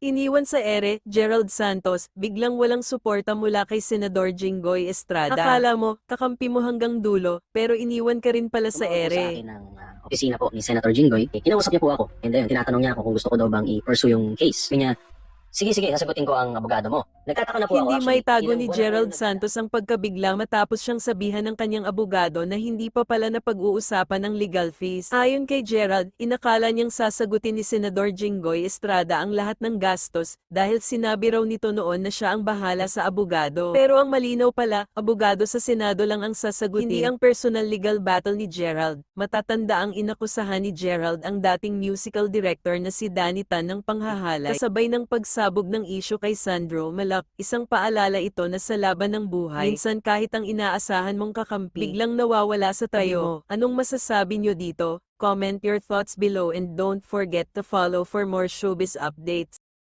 Iniwan sa ere, Gerald Santos, biglang walang suporta mula kay Senador Jinggoy Estrada. Akala mo, kakampi mo hanggang dulo, pero iniwan ka rin pala sa Tumawag po sa ere. akin ng ah, opisina po ni Senator Jinggoy. Eh, Kinausap niya po ako. And then, tinatanong niya ako kung gusto ko daw bang i-pursue yung case. Sabi niya, sige, sige, sasagutin ko ang abogado mo. Nagtataka na po ako. Hindi may tago ni Gerald Santos ang pagkabigla matapos siyang sabihan ng kanyang abogado na hindi pa pala napag-uusapan ng legal fees. Ayon kay Gerald, inakala niyang sasagutin ni Senador Jinggoy Estrada ang lahat ng gastos dahil sinabi raw nito noon na siya ang bahala sa abogado. Pero ang malinaw pala, abogado sa Senado lang ang sasagutin. Hindi ang personal legal battle ni Gerald. Matatanda ang inakusahan ni Gerald ang dating musical director na si Danny Tan ng panghahalay. Kasabay ng pagsabog ng issue kay Sandro Malak, isang paalala ito na sa laban ng buhay. Minsan kahit ang inaasahan mong kakampi, biglang nawawala sa tabi mo. Anong masasabi nyo dito? Comment your thoughts below and don't forget to follow for more showbiz updates.